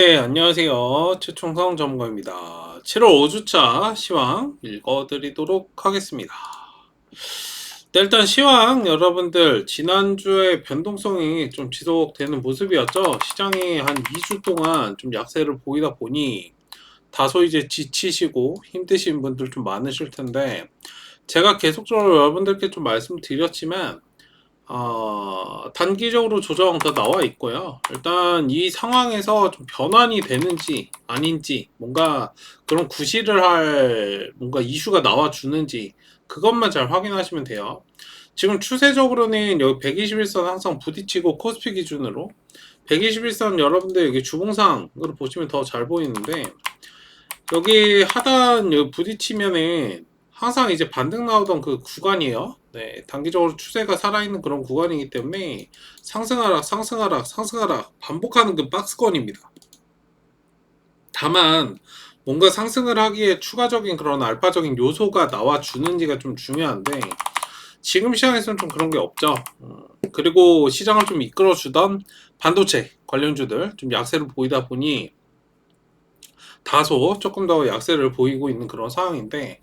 네, 안녕하세요. 최충성 전문가입니다. 7월 5주차 시황 읽어드리도록 하겠습니다. 네, 일단 시황 여러분들 지난주에 변동성이 좀 지속되는 모습이었죠. 시장이 한 2주 동안 좀 약세를 보이다 보니 다소 이제 지치시고 힘드신 분들 좀 많으실 텐데 제가 계속적으로 여러분들께 좀 말씀드렸지만 어, 단기적으로 조정 더 나와 있고요. 일단 이 상황에서 좀 변환이 되는지 아닌지 뭔가 그런 구실을 할 뭔가 이슈가 나와 주는지 그것만 잘 확인하시면 돼요. 지금 추세적으로는 여기 121선 항상 부딪히고 코스피 기준으로 121선 여러분들 여기 주봉상으로 보시면 더 잘 보이는데 여기 하단 여기 부딪히면은 항상 이제 반등 나오던 그 구간이에요. 네, 단기적으로 추세가 살아있는 그런 구간이기 때문에 상승하락, 상승하락, 상승하락 반복하는 그 박스권입니다. 다만 뭔가 상승을 하기에 추가적인 그런 알파적인 요소가 나와 주는지가 좀 중요한데 지금 시장에서는 좀 그런 게 없죠. 음, 그리고 시장을 좀 이끌어 주던 반도체 관련주들 좀 약세를 보이다 보니 다소 조금 더 약세를 보이고 있는 그런 상황인데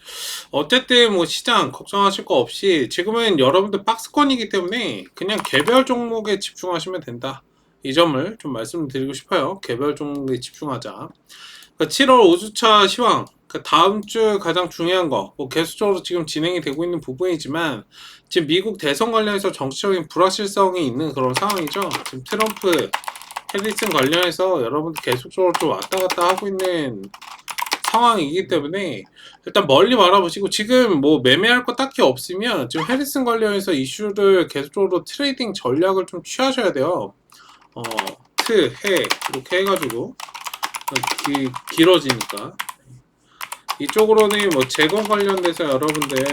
어쨌든 뭐 시장 걱정하실 거 없이 지금은 여러분들 박스권이기 때문에 그냥 개별 종목에 집중하시면 된다. 이 점을 좀 말씀드리고 싶어요. 개별 종목에 집중하자. 그러니까 7월 5주차 시황 그 다음 주 가장 중요한 거, 뭐 계속적으로 지금 진행이 되고 있는 부분이지만 지금 미국 대선 관련해서 정치적인 불확실성이 있는 그런 상황이죠. 지금 트럼프 해리슨 관련해서 여러분들 계속적으로 좀 왔다 갔다 하고 있는 상황이기 때문에 일단 멀리 바라보시고 지금 뭐 매매할 거 딱히 없으면 지금 해리슨 관련해서 이슈를 계속적으로 트레이딩 전략을 좀 취하셔야 돼요. 어, 트, 해 이렇게 해가지고 기, 길어지니까 이쪽으로는 뭐 재건 관련돼서 여러분들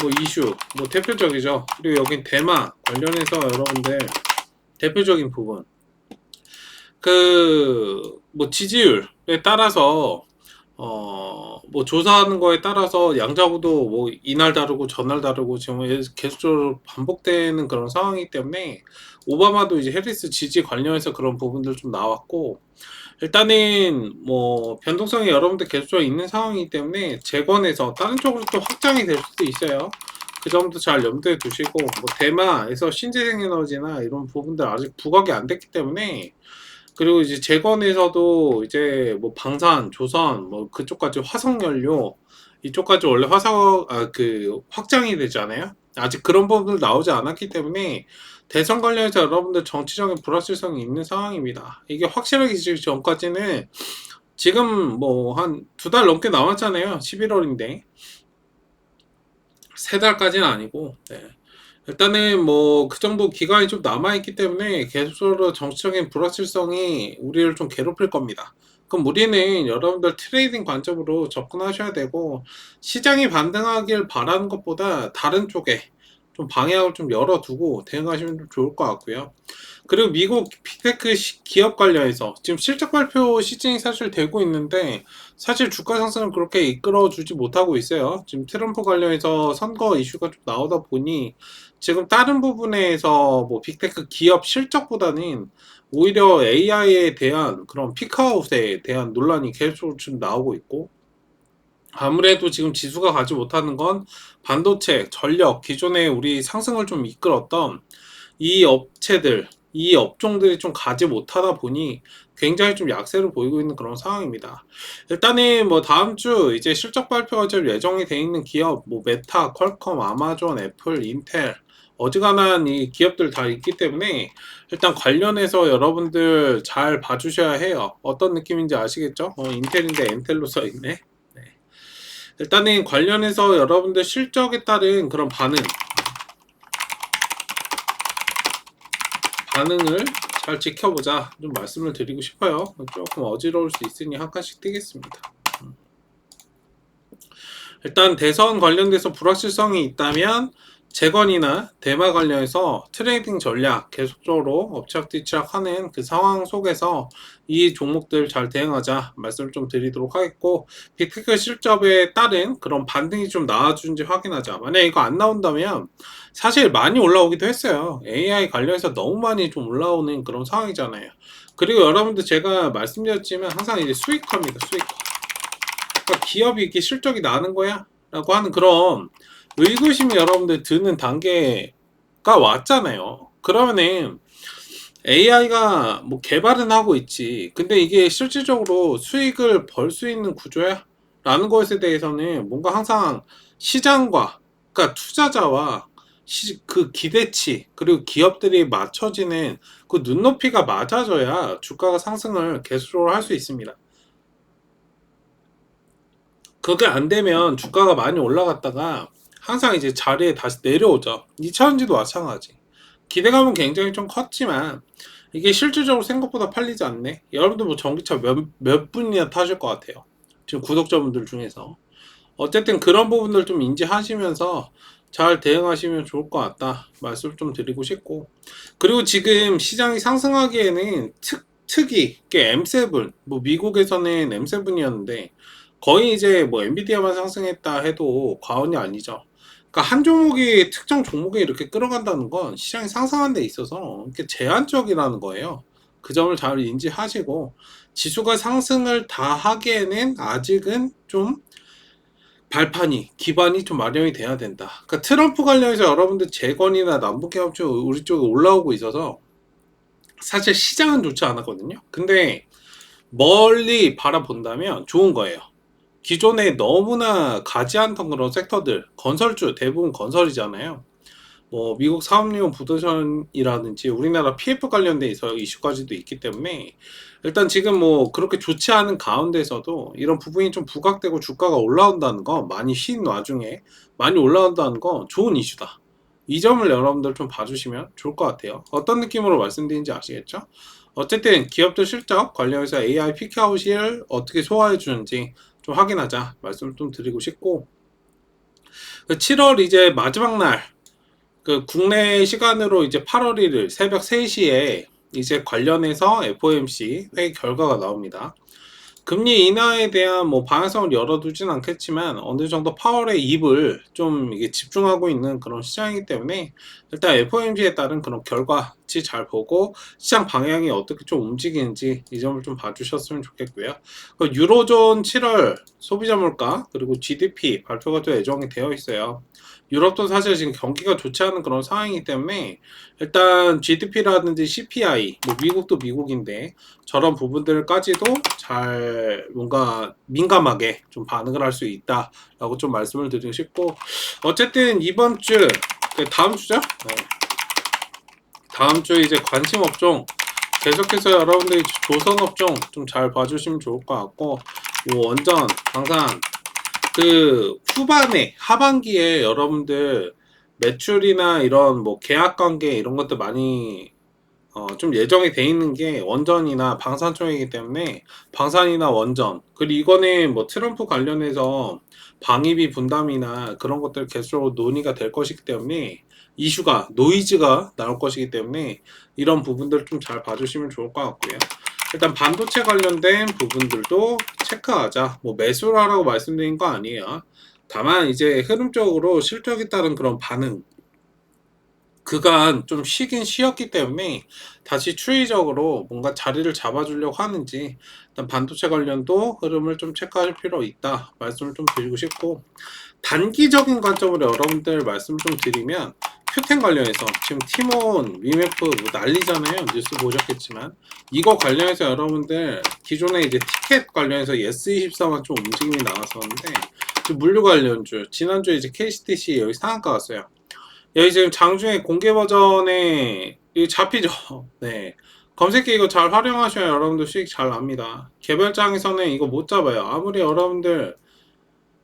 뭐 이슈 뭐 대표적이죠. 그리고 여긴 대마 관련해서 여러분들 대표적인 부분 그 뭐 지지율에 따라서 어 뭐 조사하는 거에 따라서 양자구도 뭐 이날 다르고 전날 다르고 지금 계속적으로 반복되는 그런 상황이기 때문에 오바마도 이제 해리스 지지 관련해서 그런 부분들 좀 나왔고 일단은 뭐 변동성이 여러분들 계속적으로 있는 상황이기 때문에 재건해서 다른 쪽으로 또 확장이 될 수도 있어요. 그 점도 잘 염두에 두시고 뭐 대마에서 신재생 에너지나 이런 부분들 아직 부각이 안 됐기 때문에 그리고 이제 재건에서도 이제 뭐 방산, 조선, 뭐 그쪽까지 화석연료 이쪽까지 원래 화석 아 그 확장이 되잖아요. 아직 그런 부분들 나오지 않았기 때문에 대선 관련해서 여러분들 정치적인 불확실성이 있는 상황입니다. 이게 확실하기 전까지는 지금 뭐 한 두 달 넘게 남았잖아요. 11월인데 세 달까지는 아니고 네. 일단은 뭐 그 정도 기간이 좀 남아있기 때문에 계속적으로 정치적인 불확실성이 우리를 좀 괴롭힐 겁니다. 그럼 우리는 여러분들 트레이딩 관점으로 접근하셔야 되고 시장이 반등하길 바라는 것보다 다른 쪽에 좀 방향을 좀 열어두고 대응하시면 좀 좋을 것 같고요. 그리고 미국 빅테크 기업 관련해서 지금 실적 발표 시즌이 사실 되고 있는데 사실 주가 상승을 그렇게 이끌어주지 못하고 있어요. 지금 트럼프 관련해서 선거 이슈가 좀 나오다 보니 지금 다른 부분에서 뭐 빅테크 기업 실적보다는 오히려 AI에 대한 그런 피크아웃에 대한 논란이 계속 좀 나오고 있고 아무래도 지금 지수가 가지 못하는 건 반도체, 전력, 기존에 우리 상승을 좀 이끌었던 이 업체들, 이 업종들이 좀 가지 못하다 보니 굉장히 좀 약세를 보이고 있는 그런 상황입니다. 일단은 뭐 다음 주 이제 실적 발표가 좀 예정이 돼 있는 기업, 뭐 메타, 퀄컴, 아마존, 애플, 인텔, 어지간한 이 기업들 다 있기 때문에 일단 관련해서 여러분들 잘 봐주셔야 해요. 어떤 느낌인지 아시겠죠? 어, 인텔인데 엔텔로 써 있네. 네. 일단은 관련해서 여러분들 실적에 따른 그런 반응, 반응을 잘 지켜보자 좀 말씀을 드리고 싶어요. 조금 어지러울 수 있으니 한 칸씩 띄겠습니다. 일단 대선 관련돼서 불확실성이 있다면 재건이나 대마 관련해서 트레이딩 전략 계속적으로 엎치락뒤치락하는 그 상황 속에서 이 종목들 잘 대응하자 말씀을 좀 드리도록 하겠고 빅테크 실적에 따른 그런 반등이 좀 나와준지 확인하자. 만약 이거 안 나온다면 사실 많이 올라오기도 했어요. AI 관련해서 너무 많이 좀 올라오는 그런 상황이잖아요. 그리고 여러분들 제가 말씀드렸지만 항상 이제 수익화입니다 수익화 그러니까 기업이 이렇게 실적이 나는 거야? 라고 하는 그런 의구심이 여러분들 드는 단계가 왔잖아요. 그러면은 AI가 뭐 개발은 하고 있지. 근데 이게 실질적으로 수익을 벌 수 있는 구조야? 라는 것에 대해서는 뭔가 항상 시장과, 그러니까 투자자와 시, 그 기대치, 그리고 기업들이 맞춰지는 그 눈높이가 맞아져야 주가가 상승을 계속적으로 할 수 있습니다. 그게 안 되면 주가가 많이 올라갔다가 항상 이제 자리에 다시 내려오죠. 2차전지도 마찬가지. 기대감은 굉장히 좀 컸지만 이게 실질적으로 생각보다 팔리지 않네. 여러분들 뭐 전기차 몇, 몇 분이나 타실 것 같아요. 지금 구독자분들 중에서. 어쨌든 그런 부분들 좀 인지하시면서 잘 대응하시면 좋을 것 같다. 말씀 좀 드리고 싶고. 그리고 지금 시장이 상승하기에는 특, 특이, M7, 뭐 미국에서는 M7이었는데 거의 이제 뭐 엔비디아만 상승했다 해도 과언이 아니죠. 그러니까 한 종목이 특정 종목에 이렇게 끌어간다는 건 시장이 상승한 데 있어서 이렇게 제한적이라는 거예요. 그 점을 잘 인지하시고 지수가 상승을 다 하기에는 아직은 좀 발판이 기반이 좀 마련이 돼야 된다. 그러니까 트럼프 관련해서 여러분들 재건이나 남북개혁 쪽 우리 쪽에 올라오고 있어서 사실 시장은 좋지 않았거든요. 근데 멀리 바라본다면 좋은 거예요. 기존에 너무나 가지 않던 그런 섹터들, 건설주 대부분 건설이잖아요. 뭐 미국 사업용 부도전이라든지 우리나라 PF 관련돼 있어 이슈까지도 있기 때문에 일단 지금 뭐 그렇게 좋지 않은 가운데서도 이런 부분이 좀 부각되고 주가가 올라온다는 건 많이 쉰 와중에 많이 올라온다는 건 좋은 이슈다. 이 점을 여러분들 좀 봐주시면 좋을 것 같아요. 어떤 느낌으로 말씀드린지 아시겠죠? 어쨌든 기업들 실적 관련해서 AI 피크아웃을 어떻게 소화해 주는지 좀 확인하자 말씀 좀 드리고 싶고 7월 그 이제 마지막 날 그 국내 시간으로 이제 8월 1일 새벽 3시에 이제 관련해서 FOMC 회의 결과가 나옵니다. 금리 인하에 대한 뭐 방향성을 열어두진 않겠지만 어느 정도 파월의 입을 좀 이게 집중하고 있는 그런 시장이기 때문에 일단 FOMC에 따른 그런 결과치 잘 보고 시장 방향이 어떻게 좀 움직이는지 이 점을 좀 봐주셨으면 좋겠고요. 그 유로존 7월 소비자 물가 그리고 GDP 발표가 또 예정이 되어 있어요. 유럽도 사실 지금 경기가 좋지 않은 그런 상황이기 때문에 일단 GDP라든지 CPI, 뭐 미국도 미국인데 저런 부분들까지도 잘 뭔가 민감하게 좀 반응을 할 수 있다라고 좀 말씀을 드리고 싶고 어쨌든 이번 주그 다음 주죠? 네. 다음 주에 이제 관심 업종 계속해서 여러분들이 조선 업종 좀 잘 봐주시면 좋을 것 같고 뭐 원전 항상 그 후반에 하반기에 여러분들 매출이나 이런 뭐 계약 관계 이런 것들 많이 어 좀 예정이 돼 있는 게 원전이나 방산 쪽이기 때문에 방산이나 원전 그리고 이거는 뭐 트럼프 관련해서 방위비 분담이나 그런 것들 계속 논의가 될 것이기 때문에 이슈가 노이즈가 나올 것이기 때문에 이런 부분들 좀 잘 봐주시면 좋을 것 같고요. 일단 반도체 관련된 부분들도 체크하자. 뭐 매수를 하라고 말씀드린 거 아니에요. 다만 이제 흐름적으로 실적에 따른 그런 반응 그간 좀 쉬긴 쉬었기 때문에 다시 추이적으로 뭔가 자리를 잡아주려고 하는지 일단 반도체 관련도 흐름을 좀 체크할 필요 있다 말씀을 좀 드리고 싶고 단기적인 관점으로 여러분들 말씀 좀 드리면 큐텐 관련해서 지금 티몬, 위메프 뭐 난리잖아요. 뉴스 보셨겠지만 이거 관련해서 여러분들 기존에 이제 티켓 관련해서 S24만 좀 움직임이 나왔었는데 물류 관련주 지난주에 이제 KCTC 여기 상한가 왔어요. 여기 지금 장중에 공개 버전에 잡히죠. 네. 검색기 이거 잘 활용하셔야 여러분들 수익 잘 납니다. 개발장에서는 이거 못 잡아요. 아무리 여러분들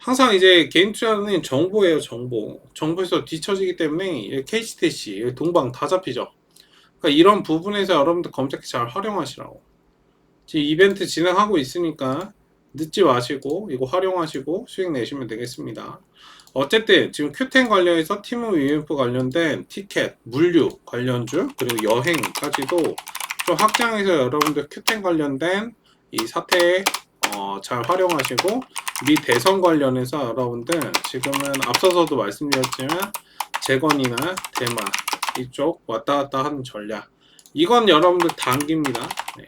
항상 이제 개인 투자는 정보예요, 정보. 정보에서 뒤처지기 때문에 KCTC, 동방 다 잡히죠. 그러니까 이런 부분에서 여러분들 검색기 잘 활용하시라고. 지금 이벤트 진행하고 있으니까 늦지 마시고 이거 활용하시고 수익 내시면 되겠습니다. 어쨌든 지금 큐텐 관련해서 티모 UMF 관련된 티켓, 물류 관련주 그리고 여행까지도 좀 확장해서 여러분들 큐텐 관련된 이 사태에 어, 잘 활용하시고 미 대선 관련해서 여러분들 지금은 앞서서도 말씀드렸지만 재건이나 대만 이쪽 왔다 갔다 하는 전략 이건 여러분들 단기입니다. 네.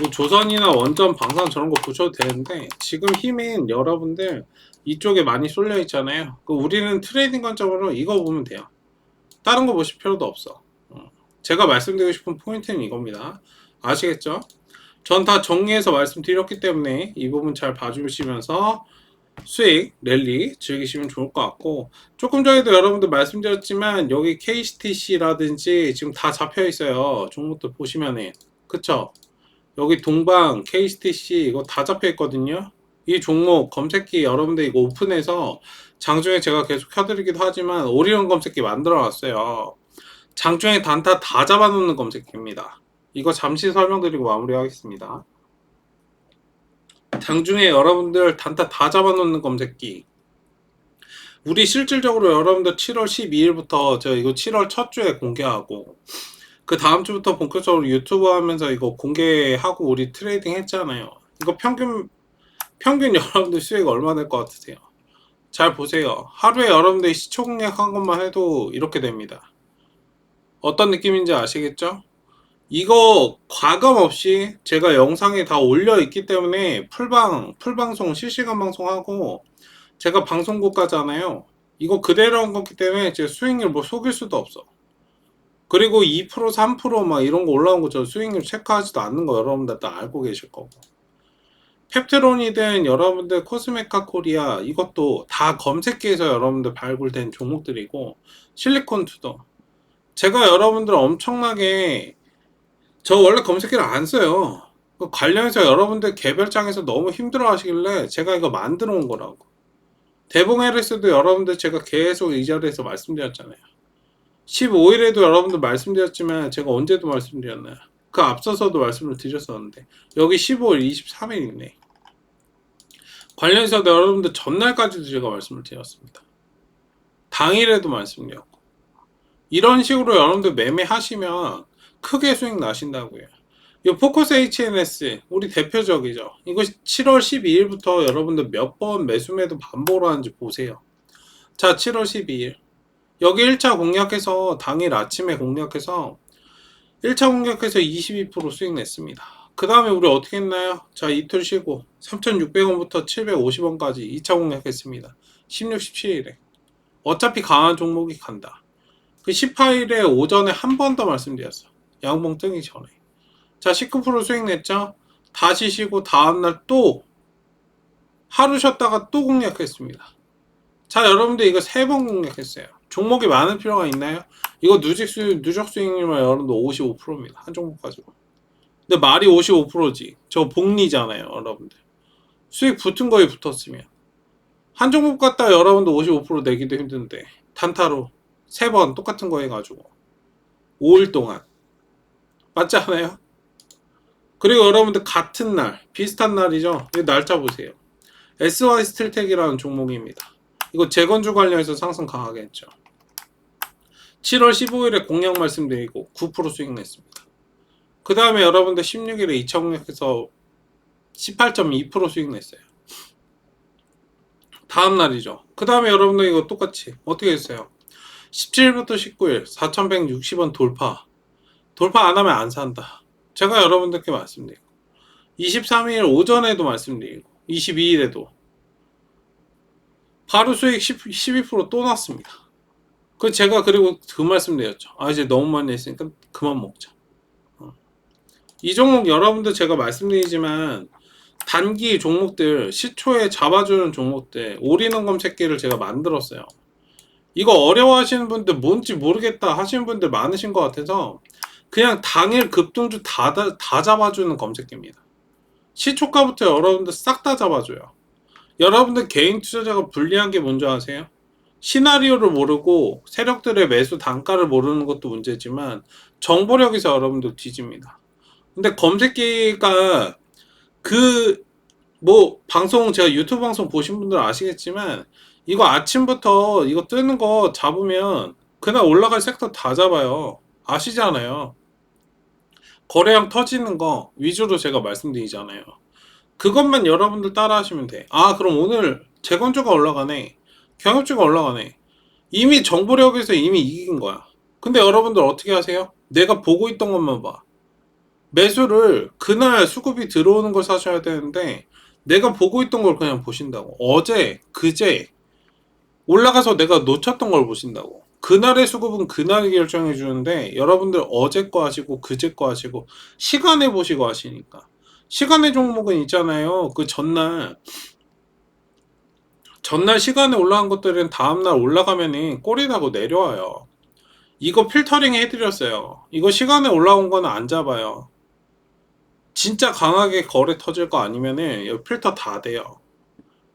뭐 조선이나 원전 방산 저런 거 보셔도 되는데 지금 힘인 여러분들 이쪽에 많이 쏠려 있잖아요. 그 우리는 트레이딩 관점으로 이거 보면 돼요. 다른 거 보실 필요도 없어. 어. 제가 말씀드리고 싶은 포인트는 이겁니다. 아시겠죠? 전 다 정리해서 말씀드렸기 때문에 이 부분 잘 봐주시면서 수익 랠리 즐기시면 좋을 것 같고 조금 전에도 여러분들 말씀드렸지만 여기 KCTC라든지 지금 다 잡혀 있어요. 종목들 보시면은. 그쵸? 여기 동방 KCTC 이거 다 잡혀 있거든요. 이 종목 검색기 여러분들 이거 오픈해서 장중에 제가 계속 켜드리기도 하지만 오리온 검색기 만들어 놨어요. 장중에 단타 다 잡아놓는 검색기입니다 이거 잠시 설명드리고 마무리하겠습니다 장중에 여러분들 단타 다 잡아놓는 검색기. 우리 실질적으로 여러분들 7월 12일부터 저 이거 7월 첫 주에 공개하고 그 다음 주부터 본격적으로 유튜브 하면서 이거 공개하고 우리 트레이딩 했잖아요. 이거 평균 평균 여러분들 수익 얼마 될 것 같으세요? 잘 보세요. 하루에 여러분들이 시초 공략한 것만 해도 이렇게 됩니다. 어떤 느낌인지 아시겠죠? 이거 과감 없이 제가 영상에 다 올려 있기 때문에 풀방 풀방송 실시간 방송하고 제가 방송국가잖아요. 이거 그대로 한 거기 때문에 제 수익률 뭐 속일 수도 없어. 그리고 2% 3%막 이런 거 올라온 거 저 수익률 체크하지도 않는 거 여러분들 다 알고 계실 거고. 펩트론이든 여러분들 코스메카 코리아 이것도 다 검색기에서 여러분들 발굴된 종목들이고 실리콘 투더 제가 여러분들 엄청나게 저 원래 검색기를 안 써요. 그 관련해서 여러분들 개별장에서 너무 힘들어 하시길래 제가 이거 만들어 온 거라고. 대봉 LS도 여러분들 제가 계속 이 자리에서 말씀드렸잖아요. 15일에도 여러분들 말씀드렸지만 제가 언제도 말씀드렸나요? 그 앞서서도 말씀을 드렸었는데 여기 15일 23일 있네. 관련해서 여러분들 전날까지도 제가 말씀을 드렸습니다. 당일에도 말씀드렸고 이런 식으로 여러분들 매매하시면 크게 수익 나신다고요. 이 포커스 HNS 우리 대표적이죠. 이거 7월 12일부터 여러분들 몇 번 매수 매도 반복으로 하는지 보세요. 자, 7월 12일. 여기 1차 공략해서 당일 아침에 공략해서 1차 공략해서 22% 수익 냈습니다. 그 다음에 우리 어떻게 했나요? 자, 이틀 쉬고 3,600원부터 750원까지 2차 공략했습니다. 16, 17일에. 어차피 강한 종목이 간다. 그 18일에 오전에 한 번 더 말씀드렸어. 양봉 뜨기 전에. 자, 19% 수익 냈죠? 다시 쉬고 다음날 또 하루 쉬었다가 또 공략했습니다. 자, 여러분들 이거 세 번 공략했어요. 종목이 많을 필요가 있나요? 이거 누적 수익, 누적 수익률만 여러분들 55%입니다. 한 종목 가지고. 근데 말이 55%지. 저 복리잖아요, 여러분들. 수익 붙은 거에 붙었으면. 한 종목 갖다 여러분들 55% 내기도 힘든데, 단타로 세 번 똑같은 거 해가지고. 5일 동안. 맞지 않아요? 그리고 여러분들 같은 날, 비슷한 날이죠? 이 날짜 보세요. SY 스틸텍이라는 종목입니다. 이거 재건주 관련해서 상승 강하게 했죠. 7월 15일에 공약 말씀드리고 9% 수익 냈습니다. 그 다음에 여러분들 16일에 2차 공략해서 18.2% 수익 냈어요. 다음 날이죠. 그 다음에 여러분들 이거 똑같이 어떻게 했어요? 17일부터 19일 4,160원 돌파. 돌파 안 하면 안 산다. 제가 여러분들께 말씀드리고 23일 오전에도 말씀드리고 22일에도 바로 수익 10, 12%또 났습니다. 그 제가 그리고 그 말씀드렸죠. 아 이제 너무 많이 했으니까 그만 먹자. 어. 이 종목 여러분들 제가 말씀드리지만 단기 종목들 시초에 잡아주는 종목들 올인원 검색기를 제가 만들었어요. 이거 어려워하시는 분들 뭔지 모르겠다 하시는 분들 많으신 것 같아서 그냥 당일 급등주 다, 다 잡아주는 검색기입니다. 시초가부터 여러분들 싹 다 잡아줘요. 여러분들 개인 투자자가 불리한 게 뭔지 아세요? 시나리오를 모르고 세력들의 매수 단가를 모르는 것도 문제지만 정보력에서 여러분들 뒤집니다. 근데 검색기가 그 뭐 방송 제가 유튜브 방송 보신 분들 아시겠지만 이거 아침부터 이거 뜨는 거 잡으면 그날 올라갈 섹터 다 잡아요. 아시잖아요. 거래량 터지는 거 위주로 제가 말씀드리잖아요. 그것만 여러분들 따라 하시면 돼. 아, 그럼 오늘 재건주가 올라가네. 경협주가 올라가네. 이미 정보력에서 이미 이긴 거야. 근데 여러분들 어떻게 하세요? 내가 보고 있던 것만 봐. 매수를 그날 수급이 들어오는 걸 사셔야 되는데 내가 보고 있던 걸 그냥 보신다고. 어제, 그제 올라가서 내가 놓쳤던 걸 보신다고. 그날의 수급은 그날이 결정해 주는데 여러분들 어제 거 하시고 그제 거 하시고 시간에 보시고 하시니까 시간의 종목은 있잖아요. 그 전날 전날 시간에 올라간 것들은 다음날 올라가면은 꼬리 나고 내려와요. 이거 필터링 해드렸어요. 이거 시간에 올라온 거는 안 잡아요. 진짜 강하게 거래 터질 거 아니면은 필터 다 돼요.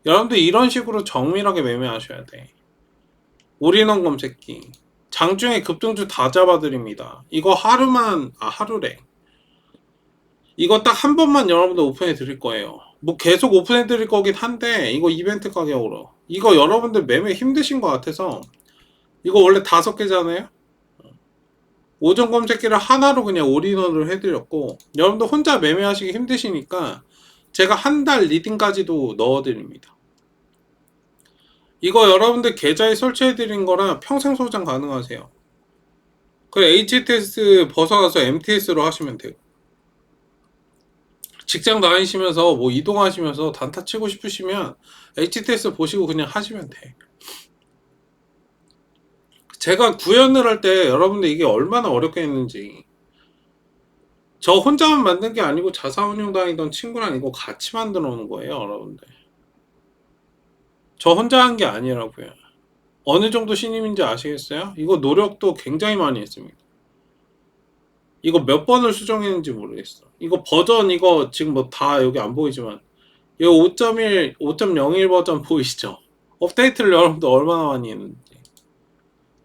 여러분들 이런 식으로 정밀하게 매매하셔야 돼. 올인원 검색기. 장중에 급등주 다 잡아드립니다. 이거 하루만, 아, 하루래. 이거 딱 한 번만 여러분들 오픈해 드릴 거예요. 뭐 계속 오픈해 드릴 거긴 한데, 이거 이벤트 가격으로. 이거 여러분들 매매 힘드신 것 같아서, 이거 원래 다섯 개잖아요? 오전 검색기를 하나로 그냥 올인원을 해드렸고, 여러분들 혼자 매매하시기 힘드시니까, 제가 한 달 리딩까지도 넣어드립니다. 이거 여러분들 계좌에 설치해드린 거라 평생 소장 가능하세요. 그 HTS 벗어나서 MTS로 하시면 돼요. 직장 다니시면서 뭐 이동하시면서 단타 치고 싶으시면 HTS 보시고 그냥 하시면 돼. 제가 구현을 할 때 여러분들 이게 얼마나 어렵게 했는지 저 혼자만 만든 게 아니고 자사운용 다니던 친구랑 이거 같이 만들어 놓은 거예요, 여러분들. 저 혼자 한 게 아니라고요. 어느 정도 신임인지 아시겠어요? 이거 노력도 굉장히 많이 했습니다. 이거 몇 번을 수정했는지 모르겠어. 이거 버전 이거 지금 뭐 다 여기 안 보이지만 이거 5.1, 5.01 버전 보이시죠? 업데이트를 여러분들 얼마나 많이 했는지.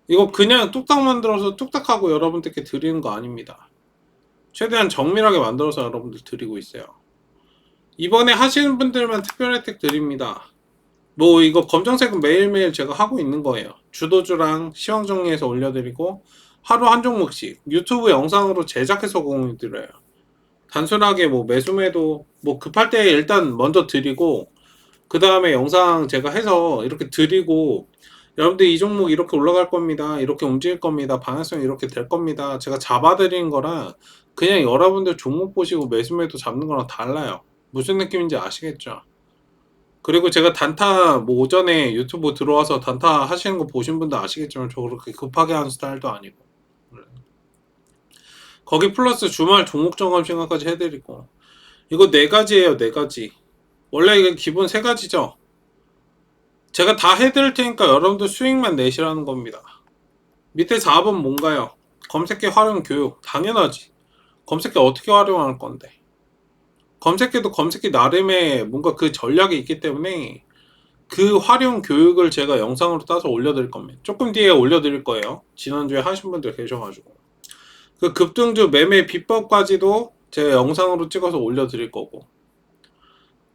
이거 그냥 뚝딱 만들어서 뚝딱 하고 여러분들께 드리는 거 아닙니다. 최대한 정밀하게 만들어서 여러분들 드리고 있어요. 이번에 하시는 분들만 특별 혜택 드립니다. 뭐 이거 검정색은 매일매일 제가 하고 있는 거예요. 주도주랑 시황 정리해서 올려드리고 하루 한 종목씩 유튜브 영상으로 제작해서 공유드려요. 단순하게 뭐 매수매도 뭐 급할 때 일단 먼저 드리고 그 다음에 영상 제가 해서 이렇게 드리고 여러분들 이 종목 이렇게 올라갈 겁니다. 이렇게 움직일 겁니다. 방향성 이렇게 될 겁니다. 제가 잡아드리는 거랑 그냥 여러분들 종목 보시고 매수매도 잡는 거랑 달라요. 무슨 느낌인지 아시겠죠? 그리고 제가 단타 뭐 오전에 유튜브 들어와서 단타 하시는 거 보신 분들 아시겠지만 저 그렇게 급하게 하는 스타일도 아니고. 거기 플러스 주말 종목 점검 시간까지 해드리고. 이거 네 가지예요 네 가지. 원래 이게 기본 세 가지죠? 제가 다 해드릴 테니까 여러분들 수익만 내시라는 겁니다. 밑에 4번 뭔가요? 검색기 활용 교육. 당연하지. 검색기 어떻게 활용할 건데 검색기도 검색기 나름의 뭔가 그 전략이 있기 때문에 그 활용 교육을 제가 영상으로 따서 올려드릴 겁니다. 조금 뒤에 올려드릴 거예요. 지난주에 하신 분들 계셔가지고. 그 급등주 매매 비법까지도 제가 영상으로 찍어서 올려드릴 거고.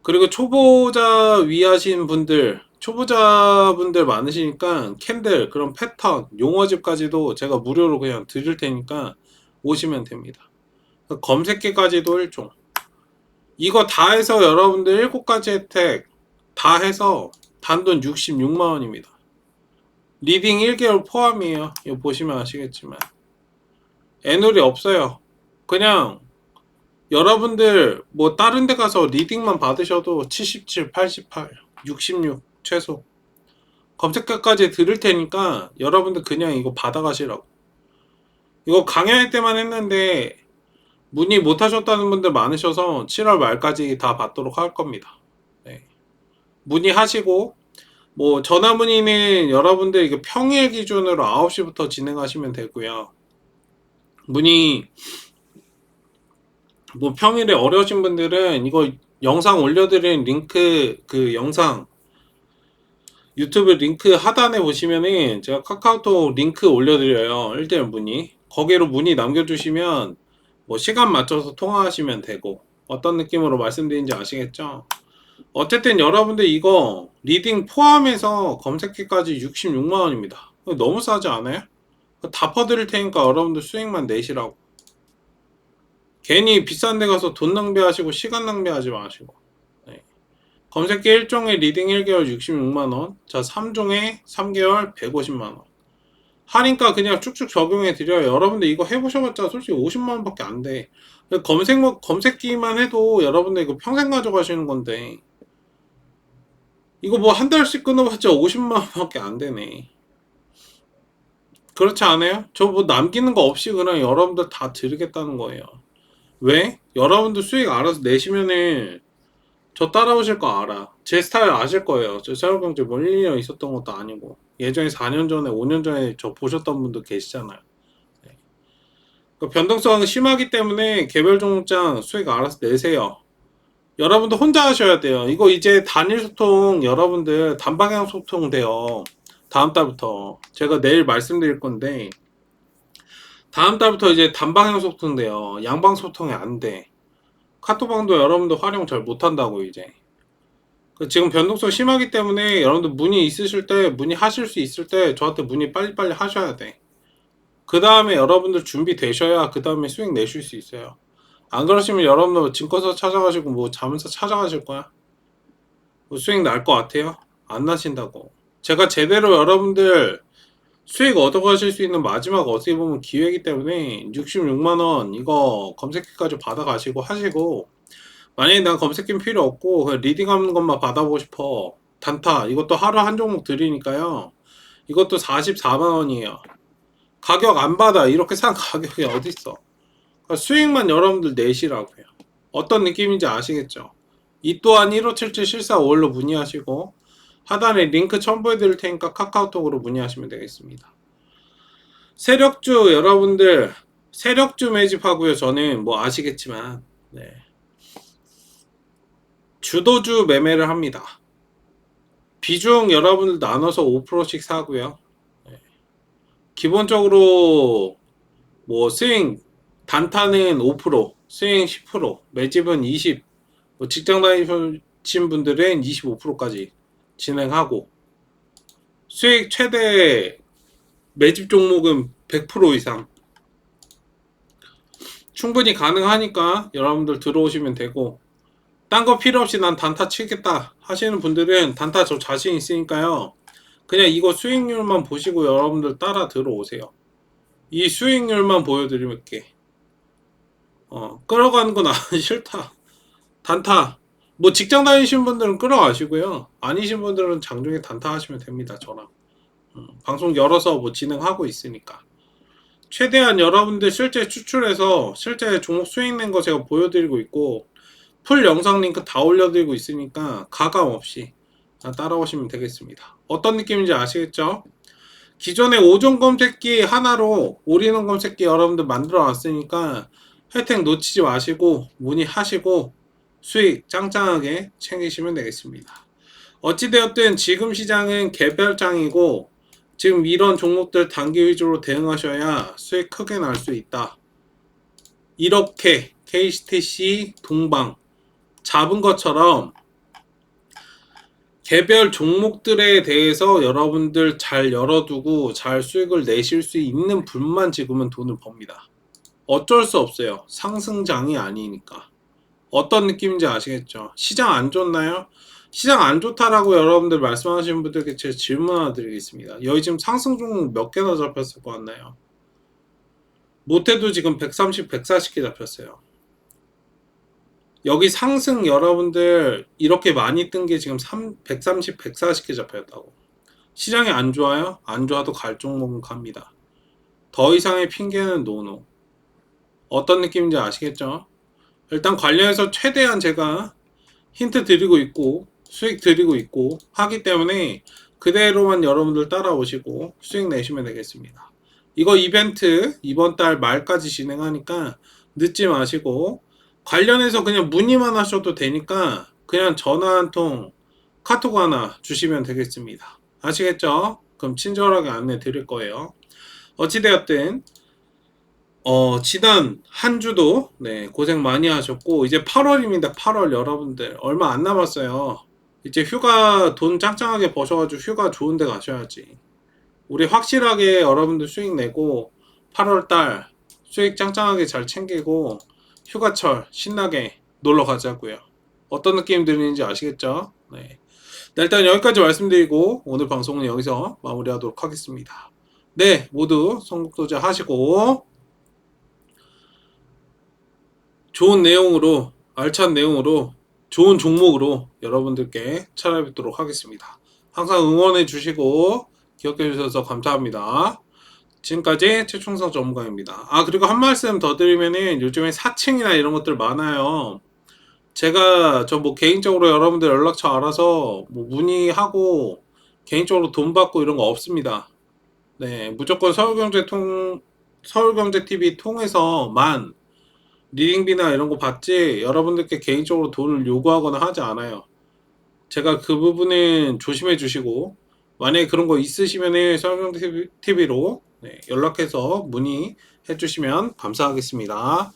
그리고 초보자 위하신 분들, 초보자분들 많으시니까 캔들, 그런 패턴, 용어집까지도 제가 무료로 그냥 드릴 테니까 오시면 됩니다. 검색기까지도 일종. 이거 다 해서 여러분들 7가지 혜택 다 해서 단돈 66만원입니다. 리딩 1개월 포함이에요. 이거 보시면 아시겠지만. 애놀이 없어요. 그냥 여러분들 뭐 다른 데 가서 리딩만 받으셔도 77, 88, 66 최소. 검색가까지 들을 테니까 여러분들 그냥 이거 받아가시라고. 이거 강연할 때만 했는데 문의 못 하셨다는 분들 많으셔서 7월 말까지 다 받도록 할 겁니다. 네. 문의하시고 뭐 전화 문의는 여러분들 이게 평일 기준으로 9시부터 진행하시면 되고요. 문의 뭐 평일에 어려우신 분들은 이거 영상 올려드린 링크 그 영상 유튜브 링크 하단에 보시면은 제가 카카오톡 링크 올려드려요. 1대1 문의. 거기로 문의 남겨주시면 뭐 시간 맞춰서 통화하시면 되고 어떤 느낌으로 말씀드리는지 아시겠죠? 어쨌든 여러분들 이거 리딩 포함해서 검색기까지 66만 원입니다. 너무 싸지 않아요? 다 퍼드릴 테니까 여러분들 수익만 내시라고. 괜히 비싼 데 가서 돈 낭비하시고 시간 낭비하지 마시고. 네. 검색기 1종에 리딩 1개월 66만 원. 자, 3종에 3개월 150만 원. 할인가 그냥 쭉쭉 적용해 드려요. 여러분들 이거 해보셔봤자 솔직히 50만 원밖에 안 돼. 검색, 검색기만 해도 여러분들 이거 평생 가져가시는 건데. 이거 뭐 한 달씩 끊어봤자 50만 원밖에 안 되네. 그렇지 않아요? 저 뭐 남기는 거 없이 그냥 여러분들 다 드리겠다는 거예요. 왜? 여러분들 수익 알아서 내시면은 저 따라오실 거 알아. 제 스타일 아실 거예요. 저 새로경제 뭐 1, 2년 있었던 것도 아니고 예전에 4년 전에 5년 전에 저 보셨던 분도 계시잖아요. 네. 그 변동성 심하기 때문에 개별 종목장 수익 알아서 내세요. 여러분들 혼자 하셔야 돼요. 이거 이제 단일 소통 여러분들 단방향 소통 돼요. 다음 달부터 제가 내일 말씀드릴 건데 다음 달부터 이제 단방향 소통 돼요. 양방 소통이 안 돼. 카톡방도 여러분들 활용 잘 못한다고 이제. 그 지금 변동성 심하기 때문에 여러분들 문의 있으실 때 문의하실 수 있을 때 저한테 문의 빨리빨리 하셔야 돼. 그 다음에 여러분들 준비되셔야 그 다음에 수익 내실 수 있어요. 안 그러시면 여러분들 증권사 찾아가시고 뭐 자문사 찾아가실 거야. 뭐 수익 날 것 같아요? 안 나신다고. 제가 제대로 여러분들 수익 얻어가실 수 있는 마지막 어떻게 보면 기회이기 때문에 66만원 이거 검색기까지 받아가시고 하시고 만약에 난 검색기 필요 없고 리딩하는 것만 받아보고 싶어. 단타. 이것도 하루 한 종목 드리니까요. 이것도 44만 원이에요. 가격 안 받아. 이렇게 산 가격이 어딨어? 그러니까 수익만 여러분들 내시라고요. 어떤 느낌인지 아시겠죠? 이 또한 1577 실사 5월로 문의하시고 하단에 링크 첨부해 드릴 테니까 카카오톡으로 문의하시면 되겠습니다. 세력주 여러분들 세력주 매집하고요. 저는 뭐 아시겠지만 네. 주도주 매매를 합니다. 비중 여러분들 나눠서 5%씩 사고요. 네. 기본적으로 뭐 스윙 단타는 5%, 스윙 10%, 매집은 20, 뭐 직장 다니신 분들은 25%까지 진행하고 수익 최대 매집 종목은 100% 이상 충분히 가능하니까 여러분들 들어오시면 되고 딴 거 필요 없이 난 단타 치겠다 하시는 분들은 단타 저 자신 있으니까요. 그냥 이거 수익률만 보시고 여러분들 따라 들어오세요. 이 수익률만 보여드릴게. 어 끌어가는 건 아, 싫다. 단타. 뭐 직장 다니시는 분들은 끌어가시고요. 아니신 분들은 장중에 단타 하시면 됩니다. 저랑. 음, 방송 열어서 뭐 진행하고 있으니까. 최대한 여러분들 실제 추출해서 실제 종목 수익 낸 거 제가 보여드리고 있고 풀 영상 링크 다 올려드리고 있으니까 가감 없이 따라오시면 되겠습니다. 어떤 느낌인지 아시겠죠? 기존의 5종 검색기 하나로 올인원 검색기 여러분들 만들어 놨으니까 혜택 놓치지 마시고 문의하시고 수익 짱짱하게 챙기시면 되겠습니다. 어찌되었든 지금 시장은 개별장이고 지금 이런 종목들 단기 위주로 대응하셔야 수익 크게 날 수 있다. 이렇게 KCTC 동방 잡은 것처럼 개별 종목들에 대해서 여러분들 잘 열어두고 잘 수익을 내실 수 있는 분만 지금은 돈을 법니다. 어쩔 수 없어요. 상승장이 아니니까. 어떤 느낌인지 아시겠죠? 시장 안 좋나요? 시장 안 좋다라고 여러분들 말씀하시는 분들께 제가 질문 하나 드리겠습니다. 여기 지금 상승 종목 몇 개나 잡혔을 것 같나요? 못해도 지금 130, 140개 잡혔어요. 여기 상승 여러분들 이렇게 많이 뜬 게 지금 3, 130, 140개 잡혔다고. 시장이 안 좋아요? 안 좋아도 갈 종목은 갑니다. 더 이상의 핑계는 노노. 어떤 느낌인지 아시겠죠? 일단 관련해서 최대한 제가 힌트 드리고 있고 수익 드리고 있고 하기 때문에 그대로만 여러분들 따라오시고 수익 내시면 되겠습니다. 이거 이벤트 이번 달 말까지 진행하니까 늦지 마시고 관련해서 그냥 문의만 하셔도 되니까 그냥 전화 한 통 카톡 하나 주시면 되겠습니다. 아시겠죠? 그럼 친절하게 안내 드릴 거예요. 어찌되었든 어, 지난 한 주도 네, 고생 많이 하셨고 이제 8월입니다. 8월 여러분들 얼마 안 남았어요. 이제 휴가 돈 짱짱하게 버셔가지고 휴가 좋은 데 가셔야지. 우리 확실하게 여러분들 수익 내고 8월 달 수익 짱짱하게 잘 챙기고 휴가철 신나게 놀러 가자고요. 어떤 느낌 드는지 아시겠죠? 네. 네, 일단 여기까지 말씀드리고 오늘 방송은 여기서 마무리하도록 하겠습니다. 네, 모두 성국도자 하시고 좋은 내용으로 알찬 내용으로 좋은 종목으로 여러분들께 찾아뵙도록 하겠습니다. 항상 응원해 주시고 기억해 주셔서 감사합니다. 지금까지 최충성 전문가입니다. 아 그리고 한 말씀 더 드리면은 요즘에 사칭이나 이런 것들 많아요. 제가 저 뭐 개인적으로 여러분들 연락처 알아서 뭐 문의하고 개인적으로 돈 받고 이런 거 없습니다. 네, 무조건 서울경제 통 서울경제 TV 통해서만 리딩비나 이런 거 받지 여러분들께 개인적으로 돈을 요구하거나 하지 않아요. 제가 그 부분은 조심해 주시고 만약에 그런 거 있으시면은 서울경제 TV로 네, 연락해서 문의해 주시면 감사하겠습니다.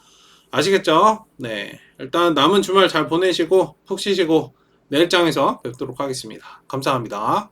아시겠죠? 네. 일단 남은 주말 잘 보내시고 푹 쉬시고 내일장에서 뵙도록 하겠습니다. 감사합니다.